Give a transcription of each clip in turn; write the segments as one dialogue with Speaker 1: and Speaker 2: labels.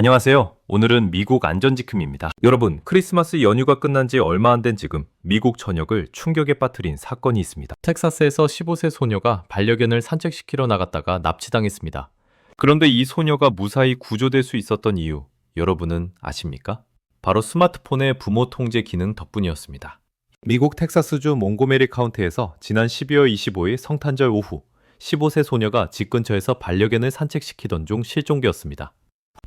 Speaker 1: 안녕하세요. 오늘은 미국 안전지킴입니다. 여러분, 크리스마스 연휴가 끝난 지 얼마 안 된 지금 미국 전역을 충격에 빠뜨린 사건이 있습니다. 텍사스에서 15세 소녀가 반려견을 산책시키러 나갔다가 납치당했습니다. 그런데 이 소녀가 무사히 구조될 수 있었던 이유, 여러분은 아십니까? 바로 스마트폰의 부모 통제 기능 덕분이었습니다. 미국 텍사스주 몽고메리 카운티에서 지난 12월 25일 성탄절 오후 15세 소녀가 집 근처에서 반려견을 산책시키던 중 실종되었습니다.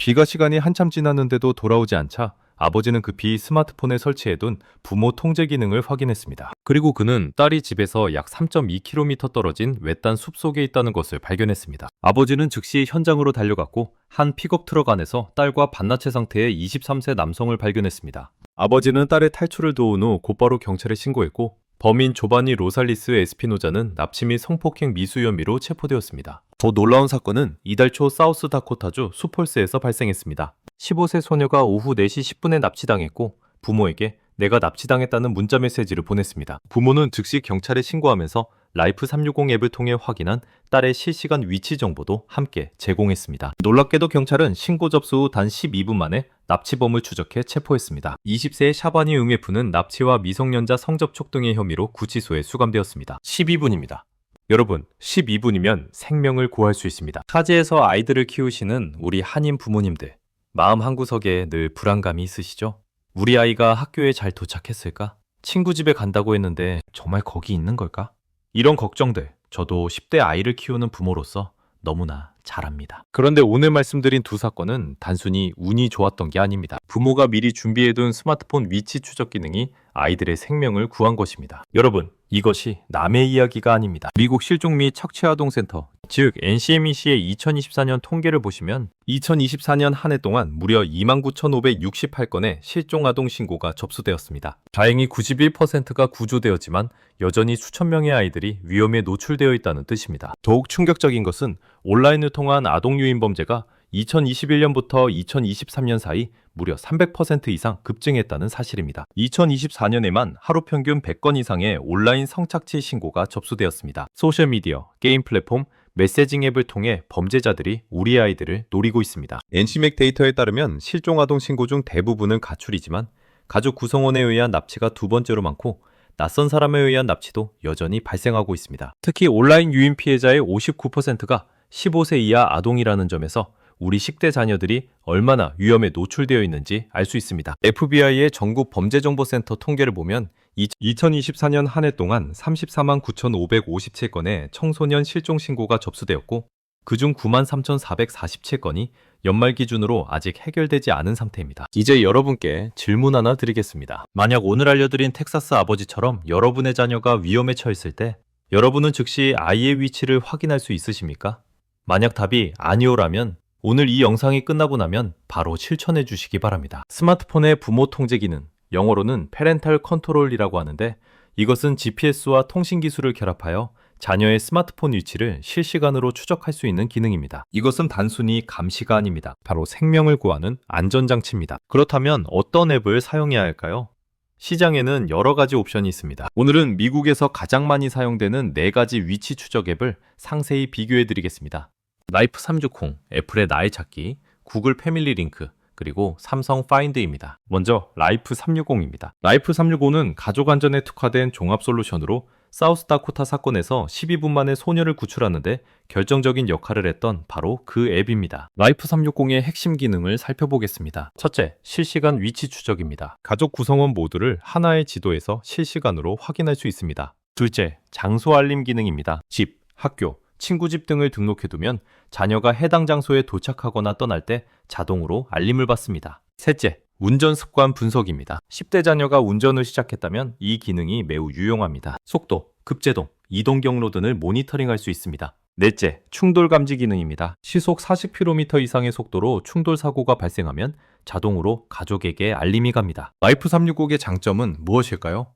Speaker 1: 귀가 시간이 한참 지났는데도 돌아오지 않자 아버지는 급히 스마트폰에 설치해둔 부모 통제 기능을 확인했습니다. 그리고 그는 딸이 집에서 약 3.2km 떨어진 외딴 숲 속에 있다는 것을 발견했습니다. 아버지는 즉시 현장으로 달려갔고 한 픽업 트럭 안에서 딸과 반나체 상태의 23세 남성을 발견했습니다. 아버지는 딸의 탈출을 도운 후 곧바로 경찰에 신고했고 범인 조바니 로살리스 에스피노자는 납치 및 성폭행 미수 혐의로 체포되었습니다. 더 놀라운 사건은 이달 초 사우스 다코타주 수폴스에서 발생했습니다. 15세 소녀가 오후 4시 10분에 납치당했고 부모에게 내가 납치당했다는 문자 메시지를 보냈습니다. 부모는 즉시 경찰에 신고하면서 라이프 360 앱을 통해 확인한 딸의 실시간 위치 정보도 함께 제공했습니다. 놀랍게도 경찰은 신고 접수 후 단 12분 만에 납치범을 추적해 체포했습니다. 20세의 샤바니 응애프는 납치와 미성년자 성접촉 등의 혐의로 구치소에 수감되었습니다. 12분입니다. 여러분, 12분이면 생명을 구할 수 있습니다. 타지에서 아이들을 키우시는 우리 한인 부모님들, 마음 한구석에 늘 불안감이 있으시죠? 우리 아이가 학교에 잘 도착했을까? 친구 집에 간다고 했는데 정말 거기 있는 걸까? 이런 걱정들, 저도 10대 아이를 키우는 부모로서 너무나 잘 압니다. 그런데 오늘 말씀드린 두 사건은 단순히 운이 좋았던 게 아닙니다. 부모가 미리 준비해둔 스마트폰 위치 추적 기능이 아이들의 생명을 구한 것입니다. 여러분, 이것이 남의 이야기가 아닙니다. 미국 실종 및 척취 아동 센터, 즉 NCMEC의 2024년 통계를 보시면 2024년 한 해 동안 무려 29,568건의 실종 아동 신고가 접수되었습니다. 다행히 91%가 구조되었지만 여전히 수천 명의 아이들이 위험에 노출되어 있다는 뜻입니다. 더욱 충격적인 것은 온라인을 통한 아동 유인 범죄가 2021년부터 2023년 사이 무려 300% 이상 급증했다는 사실입니다. 2024년에만 하루 평균 100건 이상의 온라인 성착취 신고가 접수되었습니다. 소셜미디어, 게임 플랫폼, 메시징 앱을 통해 범죄자들이 우리 아이들을 노리고 있습니다. NC맥 데이터에 따르면 실종 아동 신고 중 대부분은 가출이지만 가족 구성원에 의한 납치가 두 번째로 많고 낯선 사람에 의한 납치도 여전히 발생하고 있습니다. 특히 온라인 유인 피해자의 59%가 15세 이하 아동이라는 점에서 우리 10대 자녀들이 얼마나 위험에 노출되어 있는지 알 수 있습니다. FBI의 전국 범죄정보센터 통계를 보면 2024년 한 해 동안 34만 9,557건의 청소년 실종 신고가 접수되었고 그중 9만 3,447건이 연말 기준으로 아직 해결되지 않은 상태입니다. 이제 여러분께 질문 하나 드리겠습니다. 만약 오늘 알려드린 텍사스 아버지처럼 여러분의 자녀가 위험에 처했을 때 여러분은 즉시 아이의 위치를 확인할 수 있으십니까? 만약 답이 아니오라면 오늘 이 영상이 끝나고 나면 바로 실천해 주시기 바랍니다. 스마트폰의 부모 통제 기능, 영어로는 페렌탈 컨트롤이라고 하는데 이것은 GPS와 통신 기술을 결합하여 자녀의 스마트폰 위치를 실시간으로 추적할 수 있는 기능입니다. 이것은 단순히 감시가 아닙니다. 바로 생명을 구하는 안전장치입니다. 그렇다면 어떤 앱을 사용해야 할까요? 시장에는 여러 가지 옵션이 있습니다. 오늘은 미국에서 가장 많이 사용되는 네 가지 위치 추적 앱을 상세히 비교해 드리겠습니다. 라이프 360, 애플의 나의 찾기, 구글 패밀리 링크, 그리고 삼성 파인드입니다. 먼저 라이프 360입니다. 라이프 365는 가족 안전에 특화된 종합 솔루션으로 사우스다코타 사건에서 12분 만에 소녀를 구출하는데 결정적인 역할을 했던 바로 그 앱입니다. 라이프 360의 핵심 기능을 살펴보겠습니다. 첫째, 실시간 위치 추적입니다. 가족 구성원 모두를 하나의 지도에서 실시간으로 확인할 수 있습니다. 둘째, 장소 알림 기능입니다. 집, 학교, 친구 집 등을 등록해두면 자녀가 해당 장소에 도착하거나 떠날 때 자동으로 알림을 받습니다. 셋째, 운전 습관 분석입니다. 10대 자녀가 운전을 시작했다면 이 기능이 매우 유용합니다. 속도, 급제동, 이동 경로 등을 모니터링할 수 있습니다. 넷째, 충돌 감지 기능입니다. 시속 40km 이상의 속도로 충돌 사고가 발생하면 자동으로 가족에게 알림이 갑니다. 라이프 360의 장점은 무엇일까요?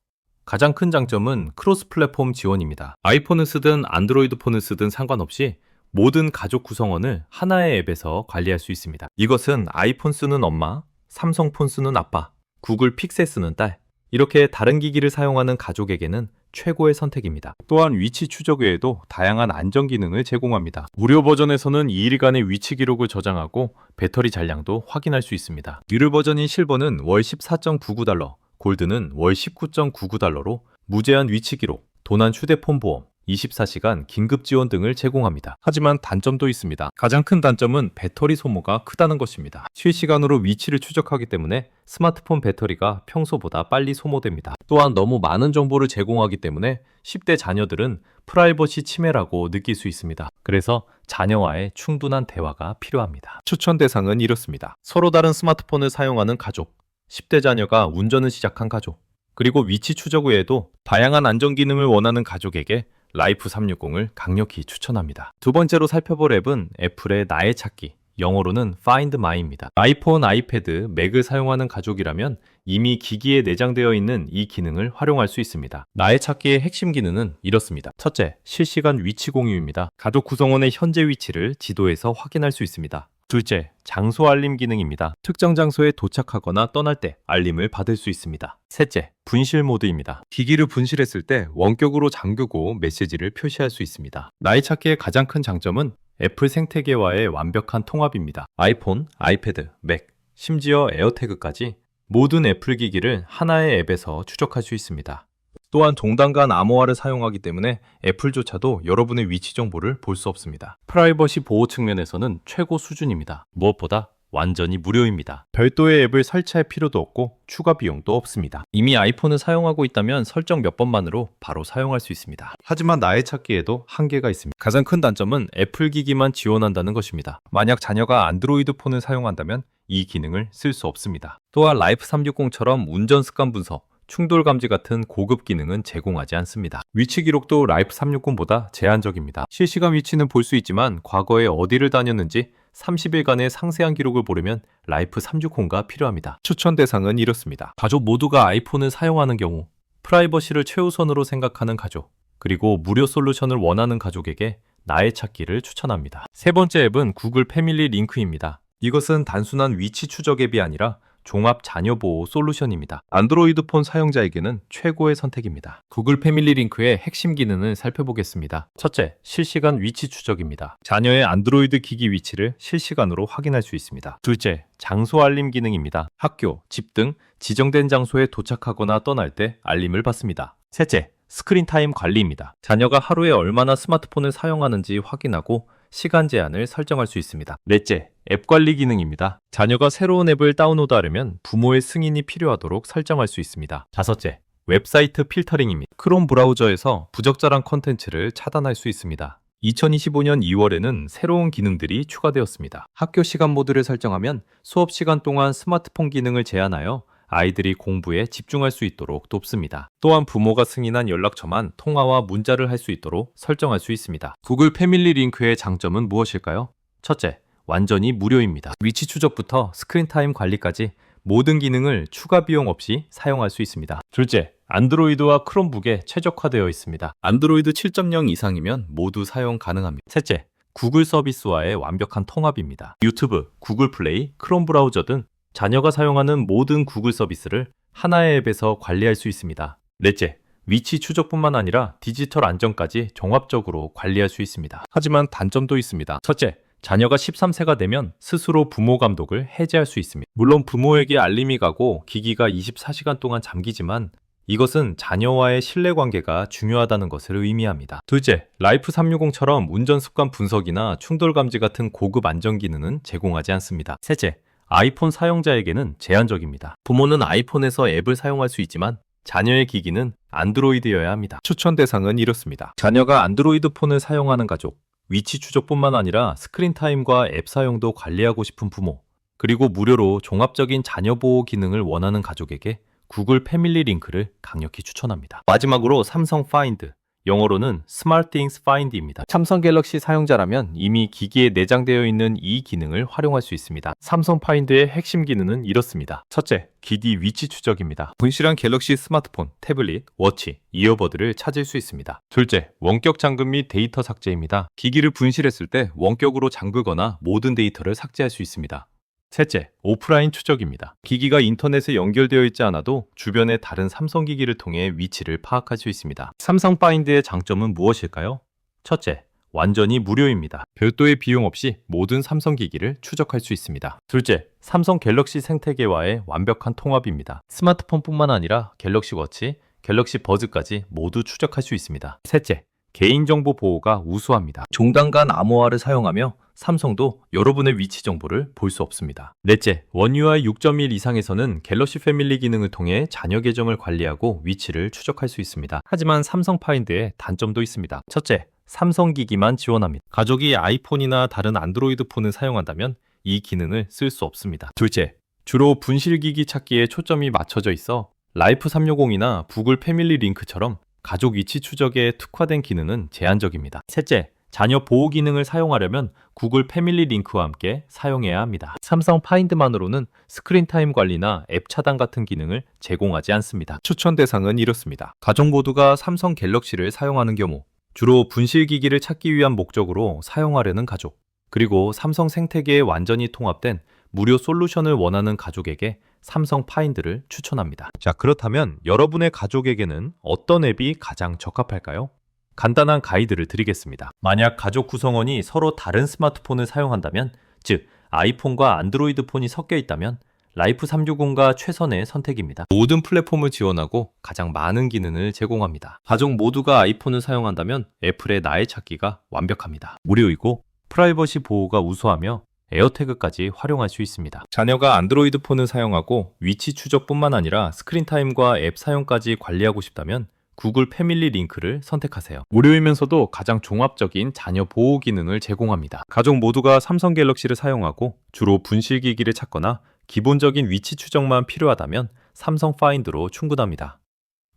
Speaker 1: 가장 큰 장점은 크로스 플랫폼 지원입니다. 아이폰을 쓰든 안드로이드 폰을 쓰든 상관없이 모든 가족 구성원을 하나의 앱에서 관리할 수 있습니다. 이것은 아이폰 쓰는 엄마, 삼성폰 쓰는 아빠, 구글 픽셀 쓰는 딸, 이렇게 다른 기기를 사용하는 가족에게는 최고의 선택입니다. 또한 위치 추적 외에도 다양한 안전 기능을 제공합니다. 무료 버전에서는 2일간의 위치 기록을 저장하고 배터리 잔량도 확인할 수 있습니다. 유료 버전인 실버는 월 14.99달러, 골드는 월 19.99달러로 무제한 위치 기록, 도난 휴대폰 보험, 24시간 긴급 지원 등을 제공합니다. 하지만 단점도 있습니다. 가장 큰 단점은 배터리 소모가 크다는 것입니다. 실시간으로 위치를 추적하기 때문에 스마트폰 배터리가 평소보다 빨리 소모됩니다. 또한 너무 많은 정보를 제공하기 때문에 10대 자녀들은 프라이버시 침해라고 느낄 수 있습니다. 그래서 자녀와의 충분한 대화가 필요합니다. 추천 대상은 이렇습니다. 서로 다른 스마트폰을 사용하는 가족, 10대 자녀가 운전을 시작한 가족, 그리고 위치 추적 외에도 다양한 안전 기능을 원하는 가족에게 라이프 360을 강력히 추천합니다. 두 번째로 살펴볼 앱은 애플의 나의 찾기, 영어로는 Find My입니다. 아이폰, 아이패드, 맥을 사용하는 가족이라면 이미 기기에 내장되어 있는 이 기능을 활용할 수 있습니다. 나의 찾기의 핵심 기능은 이렇습니다. 첫째, 실시간 위치 공유입니다. 가족 구성원의 현재 위치를 지도에서 확인할 수 있습니다. 둘째, 장소 알림 기능입니다. 특정 장소에 도착하거나 떠날 때 알림을 받을 수 있습니다. 셋째, 분실 모드입니다. 기기를 분실했을 때 원격으로 잠그고 메시지를 표시할 수 있습니다. 나이 찾기의 가장 큰 장점은 애플 생태계와의 완벽한 통합입니다. 아이폰, 아이패드, 맥, 심지어 에어태그까지 모든 애플 기기를 하나의 앱에서 추적할 수 있습니다. 또한 종단 간 암호화를 사용하기 때문에 애플조차도 여러분의 위치 정보를 볼 수 없습니다. 프라이버시 보호 측면에서는 최고 수준입니다. 무엇보다 완전히 무료입니다. 별도의 앱을 설치할 필요도 없고 추가 비용도 없습니다. 이미 아이폰을 사용하고 있다면 설정 몇 번만으로 바로 사용할 수 있습니다. 하지만 나의 찾기에도 한계가 있습니다. 가장 큰 단점은 애플 기기만 지원한다는 것입니다. 만약 자녀가 안드로이드 폰을 사용한다면 이 기능을 쓸 수 없습니다. 또한 라이프 360처럼 운전 습관 분석, 충돌 감지 같은 고급 기능은 제공하지 않습니다. 위치 기록도 라이프 360보다 제한적입니다. 실시간 위치는 볼 수 있지만 과거에 어디를 다녔는지 30일간의 상세한 기록을 보려면 라이프 360가 필요합니다. 추천 대상은 이렇습니다. 가족 모두가 아이폰을 사용하는 경우, 프라이버시를 최우선으로 생각하는 가족, 그리고 무료 솔루션을 원하는 가족에게 나의 찾기를 추천합니다. 세 번째 앱은 구글 패밀리 링크입니다. 이것은 단순한 위치 추적 앱이 아니라 종합 자녀 보호 솔루션입니다. 안드로이드 폰 사용자에게는 최고의 선택입니다. 구글 패밀리 링크의 핵심 기능을 살펴보겠습니다. 첫째, 실시간 위치 추적입니다. 자녀의 안드로이드 기기 위치를 실시간으로 확인할 수 있습니다. 둘째, 장소 알림 기능입니다. 학교, 집 등 지정된 장소에 도착하거나 떠날 때 알림을 받습니다. 셋째, 스크린 타임 관리입니다. 자녀가 하루에 얼마나 스마트폰을 사용하는지 확인하고 시간 제한을 설정할 수 있습니다. 넷째, 앱 관리 기능입니다. 자녀가 새로운 앱을 다운로드하려면 부모의 승인이 필요하도록 설정할 수 있습니다. 다섯째, 웹사이트 필터링입니다. 크롬 브라우저에서 부적절한 컨텐츠를 차단할 수 있습니다. 2025년 2월에는 새로운 기능들이 추가되었습니다. 학교 시간 모드를 설정하면 수업 시간 동안 스마트폰 기능을 제한하여 아이들이 공부에 집중할 수 있도록 돕습니다. 또한 부모가 승인한 연락처만 통화와 문자를 할 수 있도록 설정할 수 있습니다. 구글 패밀리 링크의 장점은 무엇일까요? 첫째, 완전히 무료입니다. 위치 추적부터 스크린 타임 관리까지 모든 기능을 추가 비용 없이 사용할 수 있습니다. 둘째, 안드로이드와 크롬북에 최적화되어 있습니다. 안드로이드 7.0 이상이면 모두 사용 가능합니다. 셋째, 구글 서비스와의 완벽한 통합입니다. 유튜브, 구글 플레이, 크롬 브라우저 등 자녀가 사용하는 모든 구글 서비스를 하나의 앱에서 관리할 수 있습니다. 넷째, 위치 추적뿐만 아니라 디지털 안전까지 종합적으로 관리할 수 있습니다. 하지만 단점도 있습니다. 첫째, 자녀가 13세가 되면 스스로 부모 감독을 해제할 수 있습니다. 물론 부모에게 알림이 가고 기기가 24시간 동안 잠기지만 이것은 자녀와의 신뢰 관계가 중요하다는 것을 의미합니다. 둘째, 라이프 360처럼 운전 습관 분석이나 충돌 감지 같은 고급 안전 기능은 제공하지 않습니다. 셋째, 아이폰 사용자에게는 제한적입니다. 부모는 아이폰에서 앱을 사용할 수 있지만 자녀의 기기는 안드로이드여야 합니다. 추천 대상은 이렇습니다. 자녀가 안드로이드 폰을 사용하는 가족, 위치 추적뿐만 아니라 스크린 타임과 앱 사용도 관리하고 싶은 부모, 그리고 무료로 종합적인 자녀 보호 기능을 원하는 가족에게 구글 패밀리 링크를 강력히 추천합니다. 마지막으로 삼성 파인드, 영어로는 Smart Things Find입니다. 삼성 갤럭시 사용자라면 이미 기기에 내장되어 있는 이 기능을 활용할 수 있습니다. 삼성 파인드의 핵심 기능은 이렇습니다. 첫째, 기기 위치 추적입니다. 분실한 갤럭시 스마트폰, 태블릿, 워치, 이어버드를 찾을 수 있습니다. 둘째, 원격 잠금 및 데이터 삭제입니다. 기기를 분실했을 때 원격으로 잠그거나 모든 데이터를 삭제할 수 있습니다. 셋째, 오프라인 추적입니다. 기기가 인터넷에 연결되어 있지 않아도 주변의 다른 삼성 기기를 통해 위치를 파악할 수 있습니다. 삼성 파인드의 장점은 무엇일까요? 첫째, 완전히 무료입니다. 별도의 비용 없이 모든 삼성 기기를 추적할 수 있습니다. 둘째, 삼성 갤럭시 생태계와의 완벽한 통합입니다. 스마트폰뿐만 아니라 갤럭시 워치, 갤럭시 버즈까지 모두 추적할 수 있습니다. 셋째, 개인정보 보호가 우수합니다. 종단 간 암호화를 사용하며 삼성도 여러분의 위치 정보를 볼 수 없습니다. 넷째, 원UI 6.1 이상에서는 갤럭시 패밀리 기능을 통해 자녀 계정을 관리하고 위치를 추적할 수 있습니다. 하지만 삼성 파인드에 단점도 있습니다. 첫째, 삼성 기기만 지원합니다. 가족이 아이폰이나 다른 안드로이드 폰을 사용한다면 이 기능을 쓸 수 없습니다. 둘째, 주로 분실기기 찾기에 초점이 맞춰져 있어 라이프 360이나 구글 패밀리 링크처럼 가족 위치 추적에 특화된 기능은 제한적입니다. 셋째, 자녀 보호 기능을 사용하려면 구글 패밀리 링크와 함께 사용해야 합니다. 삼성 파인드만으로는 스크린 타임 관리나 앱 차단 같은 기능을 제공하지 않습니다. 추천 대상은 이렇습니다. 가족 모두가 삼성 갤럭시를 사용하는 경우, 주로 분실 기기를 찾기 위한 목적으로 사용하려는 가족, 그리고 삼성 생태계에 완전히 통합된 무료 솔루션을 원하는 가족에게 삼성 파인드를 추천합니다. 자, 그렇다면 여러분의 가족에게는 어떤 앱이 가장 적합할까요? 간단한 가이드를 드리겠습니다. 만약 가족 구성원이 서로 다른 스마트폰을 사용한다면, 즉, 아이폰과 안드로이드 폰이 섞여 있다면, 라이프 360가 최선의 선택입니다. 모든 플랫폼을 지원하고 가장 많은 기능을 제공합니다. 가족 모두가 아이폰을 사용한다면 애플의 나의 찾기가 완벽합니다. 무료이고 프라이버시 보호가 우수하며 에어태그까지 활용할 수 있습니다. 자녀가 안드로이드 폰을 사용하고 위치 추적뿐만 아니라 스크린 타임과 앱 사용까지 관리하고 싶다면 구글 패밀리 링크를 선택하세요. 무료이면서도 가장 종합적인 자녀 보호 기능을 제공합니다. 가족 모두가 삼성 갤럭시를 사용하고 주로 분실 기기를 찾거나 기본적인 위치 추적만 필요하다면 삼성 파인드로 충분합니다.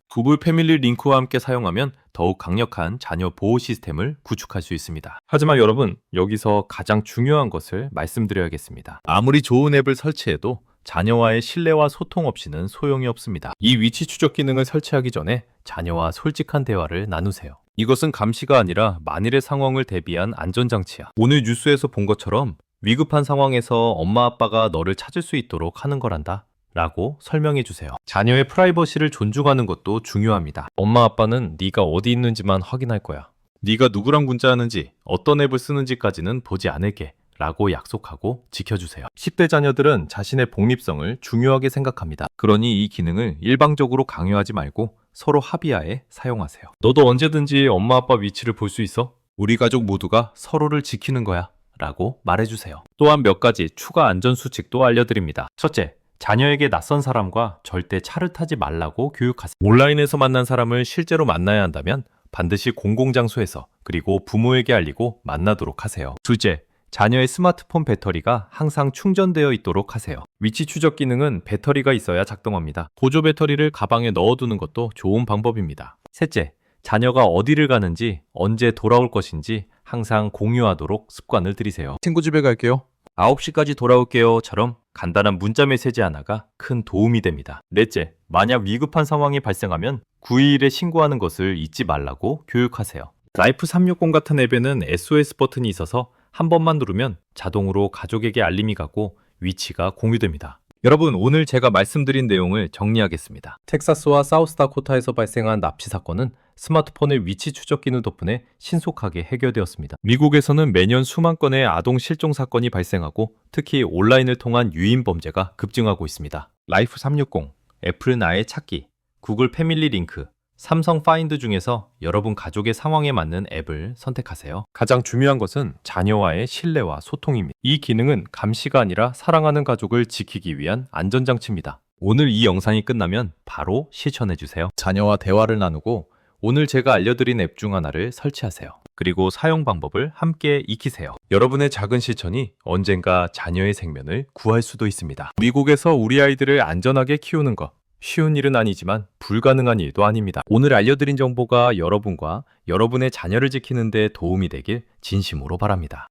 Speaker 1: 구글 패밀리 링크와 함께 사용하면 더욱 강력한 자녀 보호 시스템을 구축할 수 있습니다. 하지만 여러분, 여기서 가장 중요한 것을 말씀드려야겠습니다. 아무리 좋은 앱을 설치해도 자녀와의 신뢰와 소통 없이는 소용이 없습니다. 이 위치 추적 기능을 설치하기 전에 자녀와 솔직한 대화를 나누세요. 이것은 감시가 아니라 만일의 상황을 대비한 안전장치야. 오늘 뉴스에서 본 것처럼 위급한 상황에서 엄마 아빠가 너를 찾을 수 있도록 하는 거란다. 라고 설명해 주세요. 자녀의 프라이버시를 존중하는 것도 중요합니다. 엄마 아빠는 네가 어디 있는지만 확인할 거야. 네가 누구랑 문자하는지 어떤 앱을 쓰는지까지는 보지 않을게. 라고 약속하고 지켜주세요. 10대 자녀들은 자신의 복립성을 중요하게 생각합니다. 그러니 이 기능을 일방적으로 강요하지 말고 서로 합의하에 사용하세요. 너도 언제든지 엄마 아빠 위치를 볼 수 있어? 우리 가족 모두가 서로를 지키는 거야. 라고 말해주세요. 또한 몇 가지 추가 안전 수칙도 알려드립니다. 첫째, 자녀에게 낯선 사람과 절대 차를 타지 말라고 교육하세요. 온라인에서 만난 사람을 실제로 만나야 한다면 반드시 공공장소에서 그리고 부모에게 알리고 만나도록 하세요. 둘째, 자녀의 스마트폰 배터리가 항상 충전되어 있도록 하세요. 위치 추적 기능은 배터리가 있어야 작동합니다. 보조 배터리를 가방에 넣어두는 것도 좋은 방법입니다. 셋째, 자녀가 어디를 가는지, 언제 돌아올 것인지 항상 공유하도록 습관을 들이세요. 친구 집에 갈게요. 9시까지 돌아올게요.처럼 간단한 문자 메시지 하나가 큰 도움이 됩니다. 넷째, 만약 위급한 상황이 발생하면 911에 신고하는 것을 잊지 말라고 교육하세요. 라이프 360 같은 앱에는 SOS 버튼이 있어서 한 번만 누르면 자동으로 가족에게 알림이 가고 위치가 공유됩니다. 여러분, 오늘 제가 말씀드린 내용을 정리하겠습니다. 텍사스와 사우스다코타에서 발생한 납치 사건은 스마트폰의 위치 추적 기능 덕분에 신속하게 해결되었습니다. 미국에서는 매년 수만 건의 아동 실종 사건이 발생하고 특히 온라인을 통한 유인 범죄가 급증하고 있습니다. 라이프 360, 애플 나의 찾기, 구글 패밀리 링크, 삼성 파인드 중에서 여러분 가족의 상황에 맞는 앱을 선택하세요. 가장 중요한 것은 자녀와의 신뢰와 소통입니다. 이 기능은 감시가 아니라 사랑하는 가족을 지키기 위한 안전장치입니다. 오늘 이 영상이 끝나면 바로 실천해주세요. 자녀와 대화를 나누고 오늘 제가 알려드린 앱 중 하나를 설치하세요. 그리고 사용 방법을 함께 익히세요. 여러분의 작은 실천이 언젠가 자녀의 생명을 구할 수도 있습니다. 미국에서 우리 아이들을 안전하게 키우는 것. 쉬운 일은 아니지만 불가능한 일도 아닙니다. 오늘 알려드린 정보가 여러분과 여러분의 자녀를 지키는 데 도움이 되길 진심으로 바랍니다.